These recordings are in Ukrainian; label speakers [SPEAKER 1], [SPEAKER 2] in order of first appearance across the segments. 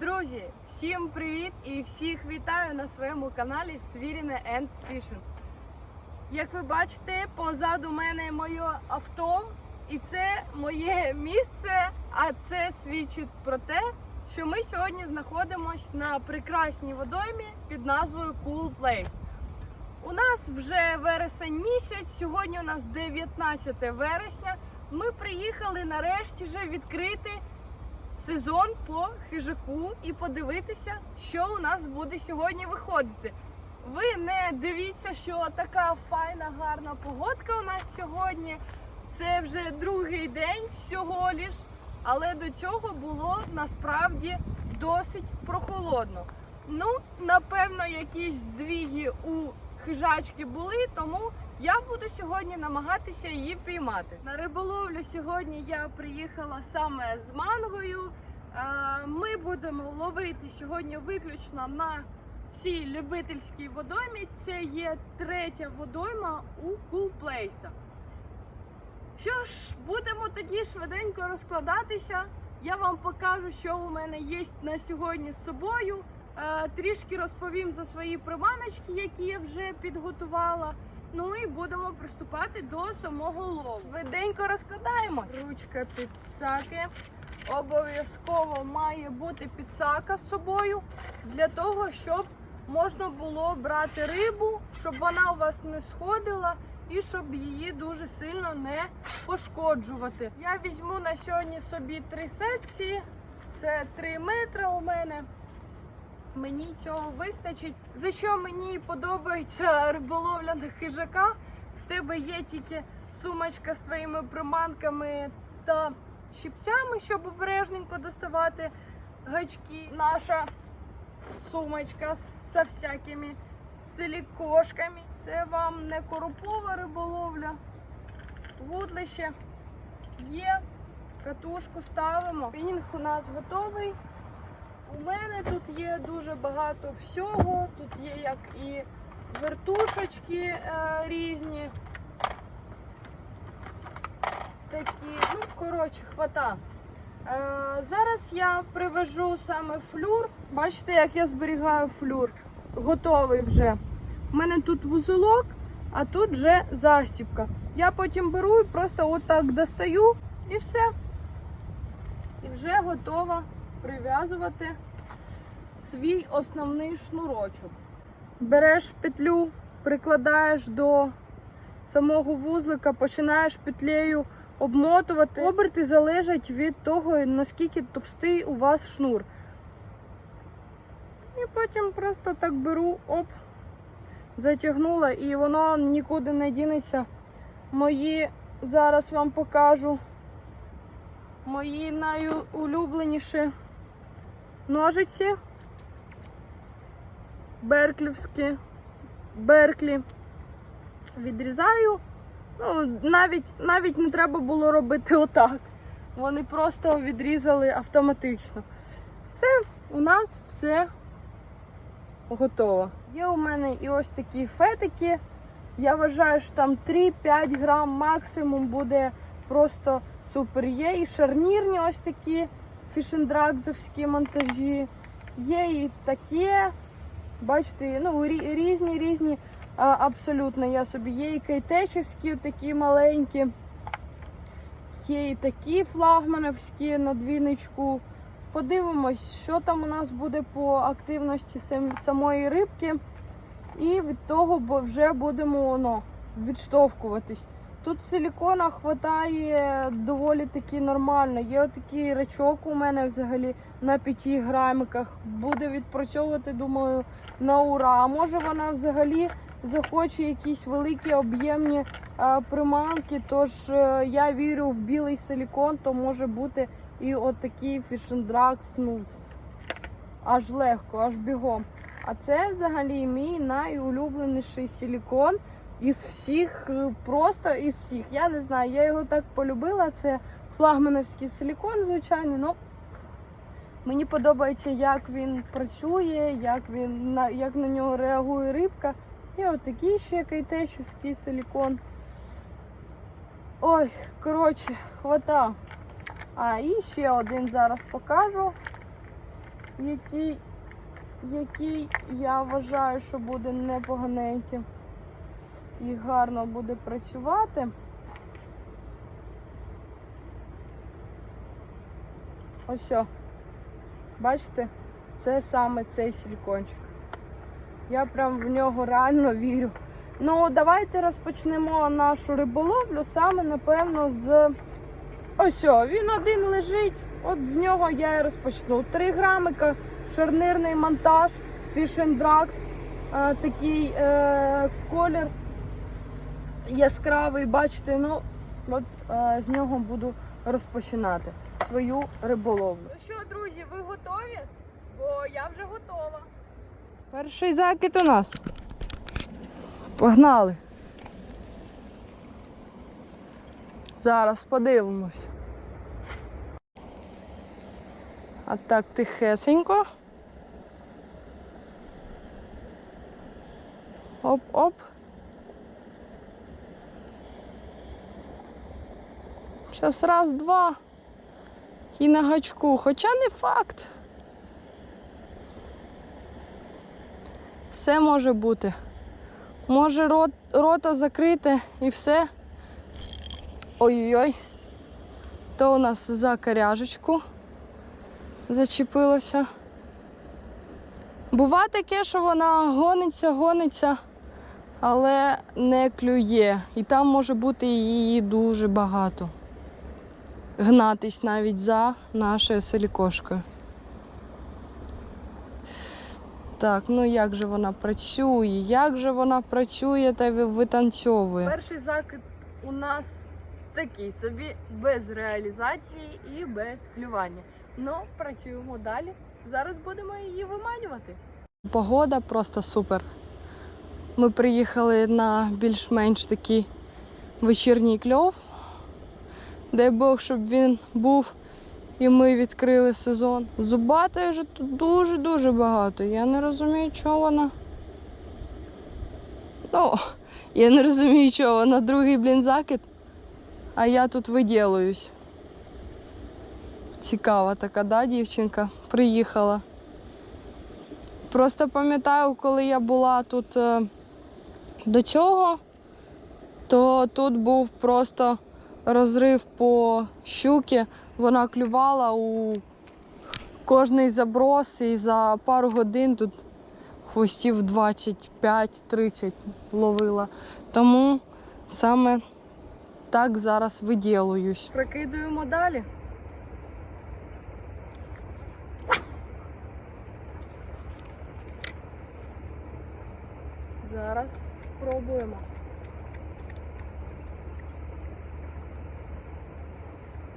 [SPEAKER 1] Друзі, всім привіт і всіх вітаю на своєму каналі Свіріне Енд Fishing. Як ви бачите, позаду мене моє авто, і це моє місце, а це свідчить про те, що ми сьогодні знаходимося на прекрасній водоймі під назвою Cool Place. У нас вже вересень місяць, сьогодні у нас 19 вересня. Ми приїхали нарешті вже відкрити сезон по хижаку і подивитися, що у нас буде сьогодні виходити. Ви не дивіться, що така файна, гарна погодка у нас сьогодні. Це вже другий день всього лиш, але до цього було насправді досить прохолодно. Ну, напевно, якісь здвіги у хижачки були, тому я буду сьогодні намагатися її піймати. На риболовлю сьогодні я приїхала саме з мангою. Е, Ми будемо ловити сьогодні виключно на цій любительській водоймі. Це є третя водойма у Place. Що ж, будемо тоді швиденько розкладатися. Я вам покажу, що у мене є на сьогодні з собою. Е, Трішки розповім за свої приманочки, які я вже підготувала. Ну і будемо приступати до самого лову. Швиденько розкладаємо. Ручка підсаки. Обов'язково має бути підсака з собою для того, щоб можна було брати рибу, щоб вона у вас не сходила і щоб її дуже сильно не пошкоджувати. Я візьму на сьогодні собі три секції. Це 3 метри у мене. Мені цього вистачить. За що мені подобається риболовля на хижака? В тебе є тільки сумочка з своїми приманками та щипцями, щоб обережненько доставати гачки. Наша сумочка з всякими силікошками. Це вам не коропова риболовля. Вудлище є. Катушку ставимо. Пінінг у нас готовий. У мене тут є дуже багато всього. Тут є як і вертушечки е, різні. Такі, ну, коротше, хвата. Е, зараз я привожу саме флюр. Бачите, як я зберігаю флюр. Готовий вже. У мене тут вузелок, а тут вже застібка. Я потім беру і просто отак достаю і все. І вже готова прив'язувати свій основний шнурочок. Береш петлю, прикладаєш до самого вузлика, починаєш петлею обмотувати. Оберти залежать від того, наскільки товстий у вас шнур. І потім просто так беру, оп, затягнула і воно нікуди не дінеться. Мої зараз вам покажу. Мої найулюбленіші ножиці. Берклівські. Берклі. Відрізаю. Ну, навіть, навіть не треба було робити отак. Вони просто відрізали автоматично. Все, у нас все готово. Є у мене і ось такі фетики. Я вважаю, що там 3-5 грам максимум буде просто супер. Є і шарнірні ось такі фішендракзовські монтажі. Є і таке. Бачите, ну різні, різні абсолютно. Я собі є і кайтечівські, такі маленькі. Є і такі флагмановські на двіночку. Подивимось, що там у нас буде по активності сам- самої рибки. І від того вже будемо ну, відштовхуватись. Тут силікона хватає доволі таки нормально. Є отакий рачок у мене взагалі на 5 грамиках. Буде відпрацьовувати, думаю, на ура. А може вона взагалі захоче якісь великі об'ємні е, приманки. Тож е, я вірю в білий силікон, то може бути і отакий фішендракс, ну аж легко, аж бігом. А це взагалі мій найулюбленіший силікон із всіх, е, просто із всіх. Я не знаю, я його так полюбила. Це флагмановський силікон, звичайно. Ну мені подобається, як він працює, як він на як на нього реагує рибка. І отакий ще кайтечівський силікон. Ой, коротше, хвата. А, і ще один зараз покажу. який, який я вважаю, що буде непоганеньким і гарно буде працювати. Ось. Бачите, це саме цей силікончик. Я прям в нього реально вірю. Ну, давайте розпочнемо нашу риболовлю саме, напевно, з. Ось, він один лежить. От з нього я і розпочну. 3 грамика, шарнирний монтаж, Fish and. Е, такий е, колір яскравий, бачите, ну, от е, з нього буду розпочинати свою риболовлю. Ну що, друзі, ви готові? Бо я вже готова. Перший закид у нас. Погнали. Зараз подивимось. А так тихесенько. Оп-оп. Зараз раз, два. І на гачку. Хоча не факт. Все може бути. Може рот, рота закрити і все. Ой-ой-ой. То у нас за коряжечку зачепилося. Бува таке, що вона гониться, гониться, але не клює. І там може бути її дуже багато. Гнатись навіть за нашою селікошкою. Так, ну як же вона працює? Як же вона працює та витанцьовує? Перший закид у нас такий собі, без реалізації і без клювання. Ну, працюємо далі. Зараз будемо її виманювати. Погода просто супер. Ми приїхали на більш-менш такий вечірній кльов. Дай Бог, щоб він був і ми відкрили сезон. Зубатої вже тут дуже-дуже багато. Я не розумію, чого вона. Ну, я не розумію, чого вона другий, блін, закид, а я тут виділуюсь. Цікава така, да, дівчинка? Приїхала. Просто пам'ятаю, коли я була тут е, до цього, то тут був просто розрив по щуки. Вона клювала у кожний заброс і за пару годин тут хвостів 25-30 ловила. Тому саме так зараз виділуюсь. Прикидуємо далі. Зараз спробуємо.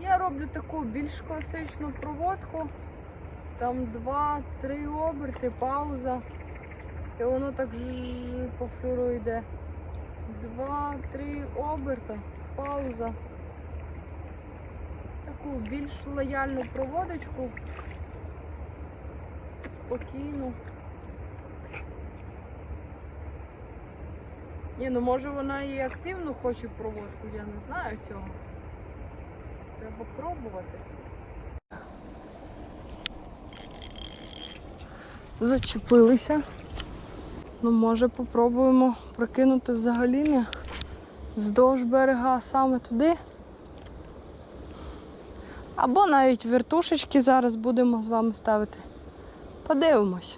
[SPEAKER 1] Я роблю таку більш класичну проводку. Там два-три оберти, пауза. І воно так по флюру йде. Два-три оберта, пауза. Таку більш лояльну проводочку. Спокійну. Ні, ну може вона і активно хоче проводку, я не знаю цього. Треба пробувати. Зачепилися. Ну, може, попробуємо прокинути взагалі не вздовж берега саме туди. Або навіть вертушечки зараз будемо з вами ставити. Подивимось.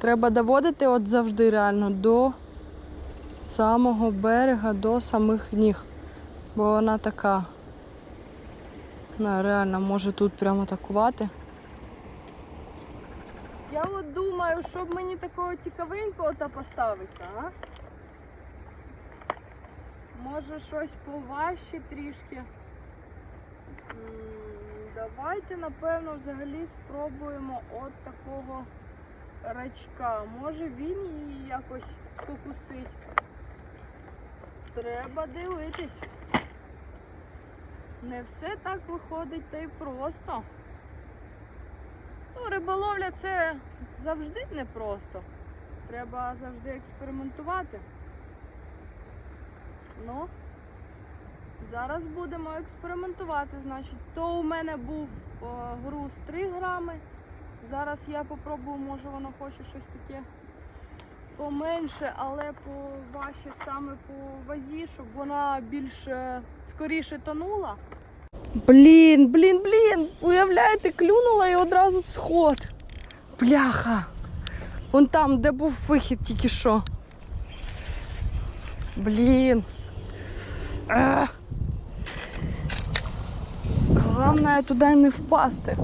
[SPEAKER 1] Треба доводити от завжди реально до самого берега, до самих ніг. Бо вона така. Вона реально може тут прямо атакувати. Я от думаю, щоб мені такого цікавенького та поставити, а? Може щось поважче трішки. Давайте, напевно, взагалі спробуємо от такого рачка. Може він її якось спокусить. Треба дивитись. Не все так виходить та й просто. Ну, риболовля це завжди непросто. Треба завжди експериментувати. Ну, зараз будемо експериментувати. Значить, то у мене був о, груз 3 грами, Зараз я попробую, може воно хоче щось таке поменше, але по важче саме по вазі, щоб вона більш е, скоріше тонула. Блін, блін, блін! Уявляєте, клюнула і одразу сход. Бляха. Вон там, де був вихід тільки що. Блін. Ех. Головне туди не впасти.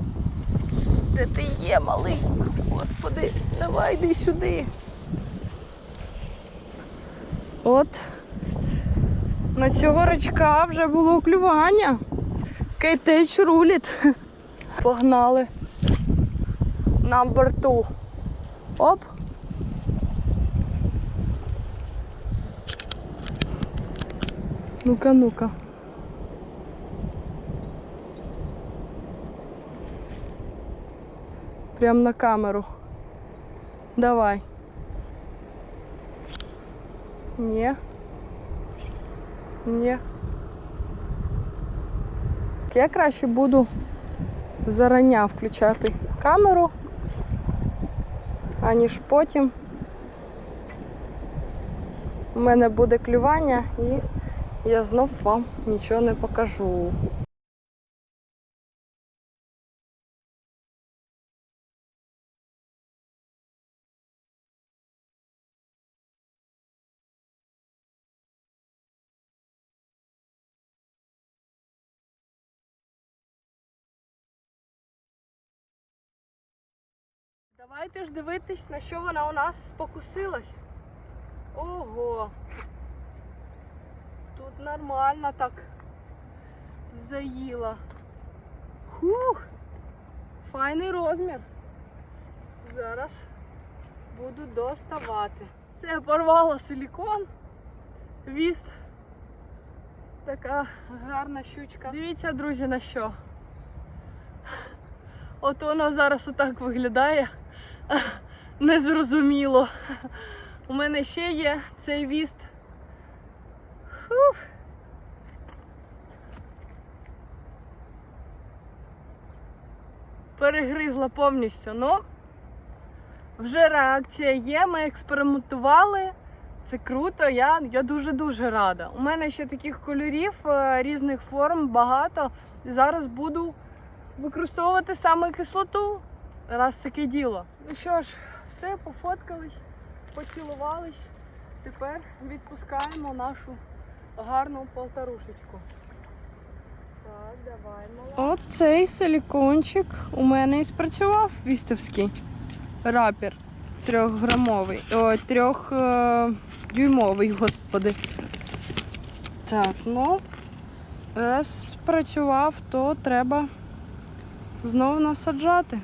[SPEAKER 1] Де ти є, малий? Господи, давай йди сюди. От. На цього рачка вже було клювання. Кейтеч руліт. Погнали. На борту. Оп. Ну-ка, ну-ка. Прям на камеру. Давай. Ні. Ні. Я краще буду зарання включати камеру, аніж потім у мене буде клювання і я знов вам нічого не покажу. Давайте ж дивитись, на що вона у нас спокусилась. Ого. Тут нормально так заїла. Хух! Файний розмір. Зараз буду доставати. Все, порвала силікон. Віст. Така гарна щучка. Дивіться, друзі, на що. От воно зараз отак виглядає. Незрозуміло. У мене ще є цей віст. Фух. Перегризла повністю. Ну, вже реакція є, ми експериментували. Це круто, я, я дуже-дуже рада. У мене ще таких кольорів, е, різних форм багато. Зараз буду використовувати саме кислоту. Раз таке діло. Ну що ж, все, пофоткались, поцілувались. Тепер відпускаємо нашу гарну полторушечку. Так, давай, мала. Оцей силікончик у мене і спрацював вістовський рапір трьохграмовий. О, трьох е, дюймовий, господи. Так, ну, раз спрацював, то треба знову насаджати.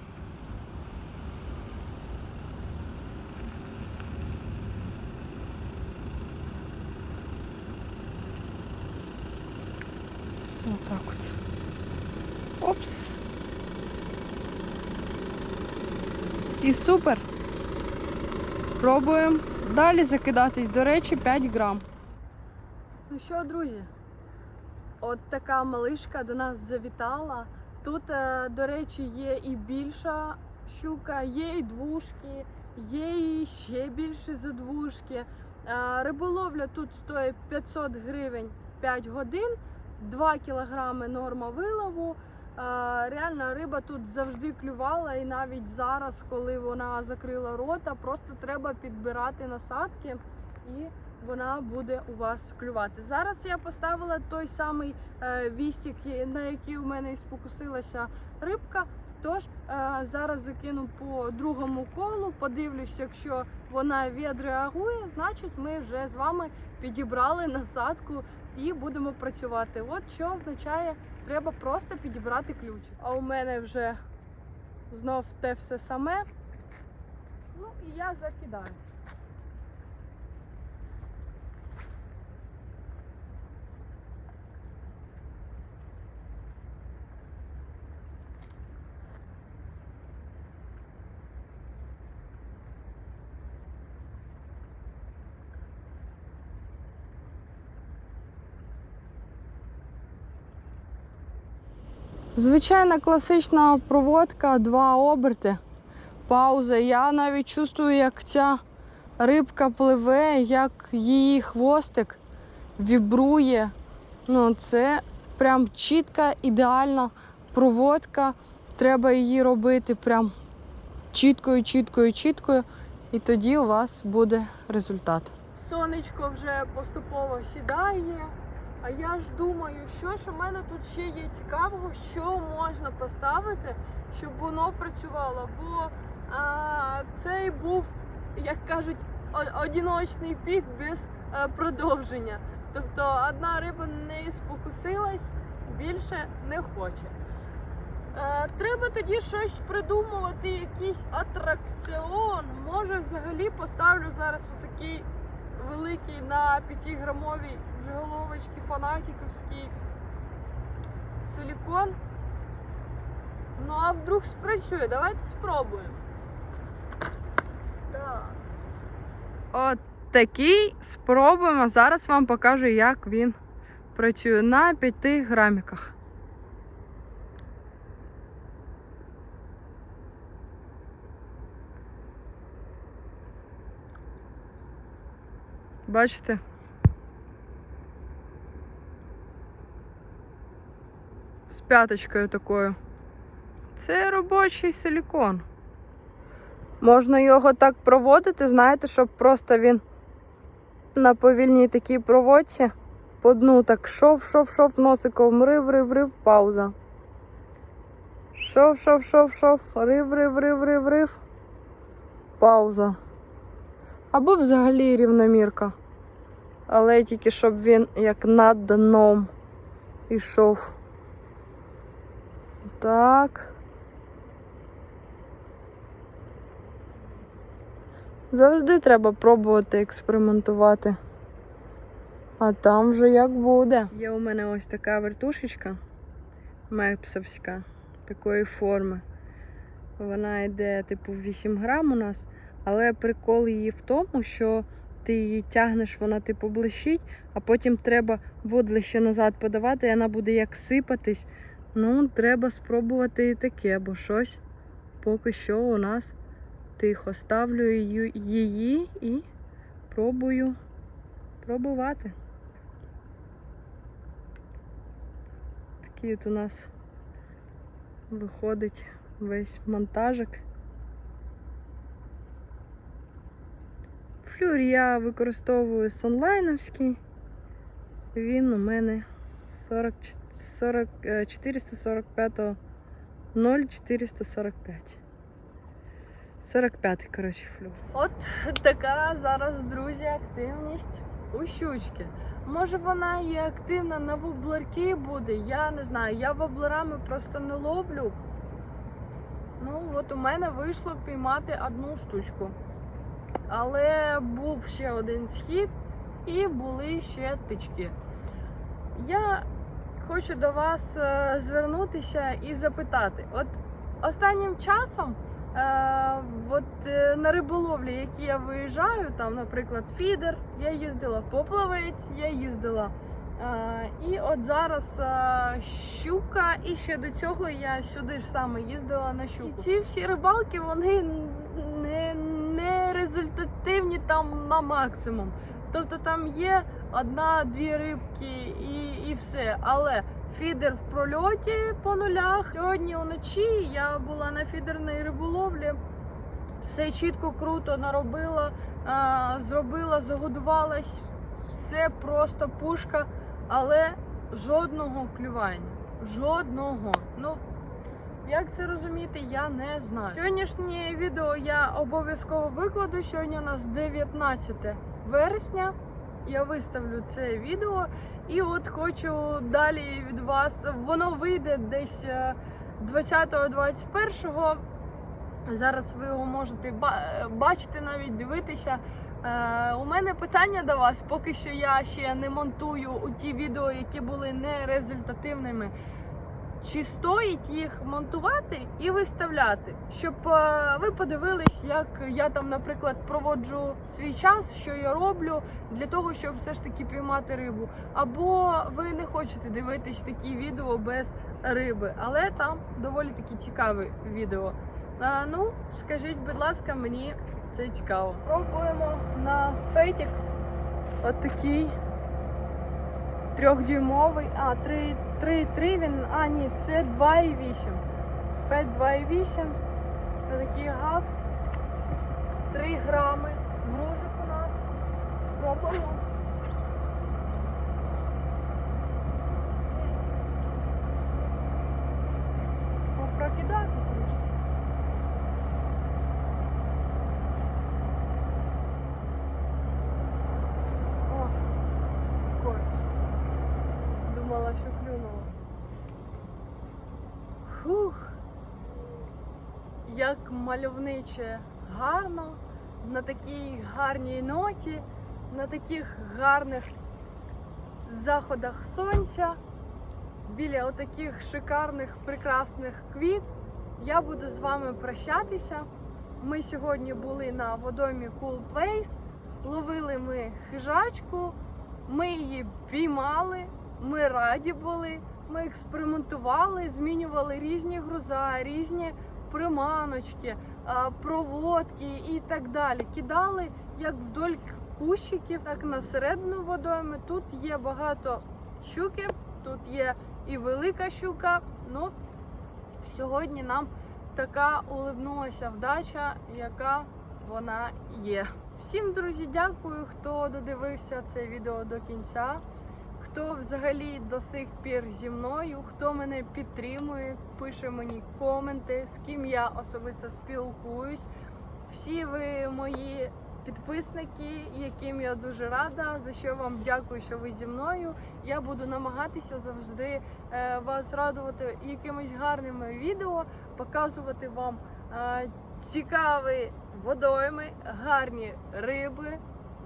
[SPEAKER 1] Отак от. Опс. І супер. Пробуємо далі закидатись. До речі, 5 грам. Ну що, друзі? От така малишка до нас завітала. Тут, е, до речі, є і більша щука, є і двушки, є і ще більше за двушки. Е, Риболовля тут стоїть 500 гривень 5 годин, 2 кілограми норма вилову. Е, Реально риба тут завжди клювала, і навіть зараз, коли вона закрила рота, просто треба підбирати насадки і вона буде у вас клювати. Зараз я поставила той самий е, вістик, на який у мене спокусилася рибка. Тож е, зараз закину по другому колу, подивлюсь, якщо вона відреагує, значить ми вже з вами підібрали насадку і будемо працювати. От що означає, треба просто підібрати ключ. А у мене вже знов те все саме. Ну і я закидаю. Звичайна класична проводка, два оберти. пауза. Я навіть чувствую, як ця рибка пливе, як її хвостик вібрує. Ну, це прям чітка, ідеальна проводка. Треба її робити прям чіткою, чіткою, чіткою. І тоді у вас буде результат. Сонечко вже поступово сідає. А я ж думаю, що ж у мене тут ще є цікавого, що можна поставити, щоб воно працювало. Бо а, цей був, як кажуть, одіночний пік без е, продовження. Тобто одна риба не спокусилась, більше не хоче. Е, треба тоді щось придумувати, якийсь атракціон. Може, взагалі поставлю зараз отакий великий на 5-грамовій головочки фанатиківський силікон. Ну а вдруг спрацює? Давайте спробуємо. Так. От такий спробуємо. Зараз вам покажу, як він працює на 5 граміках. Бачите? П'яточкою такою. Це робочий силікон. Можна його так проводити, знаєте, щоб просто він на повільній такій проводці по дну так шов, шов, шов, носиком, рив, рив, рив, пауза. Шов, шов, шов, шов, рив, рив, рив, рив, рив. Пауза. Або взагалі рівномірка. Але тільки щоб він як над дном ішов. Так. Завжди треба пробувати експериментувати. А там вже як буде. Є у мене ось така вертушечка мепсовська, такої форми. Вона йде, типу, 8 грам у нас, але прикол її в тому, що ти її тягнеш, вона типу блищить, а потім треба водлище назад подавати, і вона буде як сипатись. Ну, треба спробувати і таке, бо щось поки що у нас тихо. Ставлю її, і пробую пробувати. Такий от у нас виходить весь монтажик. Флюр я використовую сонлайновський. Він у мене 40, 40, е, 445 0445. 45, коротше, флюр. От така зараз, друзі, активність у щучки. Може вона і активна на воблерки буде, я не знаю. Я воблерами просто не ловлю. Ну, от у мене вийшло піймати одну штучку. Але був ще один схід і були ще тички. Я хочу до вас е, звернутися і запитати: от останнім часом, е, от е, на риболовлі, які я виїжджаю, там, наприклад, фідер, я їздила поплавець, я їздила. е, І от зараз щука, і ще до цього я сюди ж саме їздила на щуку. І ці всі рибалки вони не, не результативні там на максимум. Тобто там є одна-дві рибки і, і все. Але фідер в прольоті по нулях. Сьогодні вночі я була на фідерній риболовлі. Все чітко, круто наробила, зробила, загодувалась, все просто пушка, але жодного клювання. Жодного. Ну, як це розуміти, я не знаю. Сьогоднішнє відео я обов'язково викладу. Сьогодні у нас 19 вересня. Я виставлю це відео. І от хочу далі від вас. Воно вийде десь е, 20-21. Зараз ви його можете бачити, навіть дивитися. Е, у мене питання до вас, поки що я ще не монтую ті відео, які були не результативними. Чи стоїть їх монтувати і виставляти, щоб е, ви подивились, як я там, наприклад, проводжу свій час, що я роблю для того, щоб все ж таки піймати рибу. Або ви не хочете дивитись такі відео без риби, але там доволі таки цікаві відео. А, ну, скажіть, будь ласка, мені це цікаво. Пробуємо на фетік. От такий трьохдюймовий, а 3, 3, 3 він, а ні, це 2,8. Фет 2,8. Такий габ. 3 грами. Грузик у нас. Спробуємо. Попрокидати трішки. Ох, корч. Думала, що клюнуло. Фух. Як мальовниче гарно, на такій гарній ноті, на таких гарних заходах сонця, біля отаких шикарних, прекрасних квіт. Я буду з вами прощатися. Ми сьогодні були на водоймі Cool Place. Ловили ми хижачку, ми її піймали, ми раді були, ми експериментували, змінювали різні груза, різні приманочки, проводки і так далі. Кидали як вдоль кущиків, так на середину водойми. Тут є багато щуки, тут є і велика щука. Ну, сьогодні нам така улибнулася вдача, яка вона є. Всім, друзі, дякую, хто додивився це відео до кінця, хто взагалі до сих пір зі мною, хто мене підтримує, пише мені коменти, з ким я особисто спілкуюсь. Всі ви мої підписники, яким я дуже рада, за що вам дякую, що ви зі мною. Я буду намагатися завжди е, вас радувати якимись гарними відео, показувати вам е, цікаві водойми, гарні риби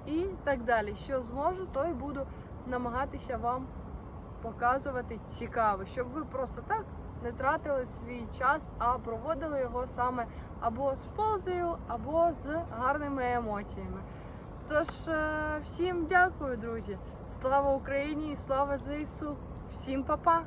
[SPEAKER 1] і так далі. Що зможу, то й буду намагатися вам показувати цікаво, щоб ви просто так не тратили свій час, а проводили його саме або з позою, або з гарними емоціями. Тож, е, всім дякую, друзі! Слава Україні і слава ЗСУ! Всім па-па!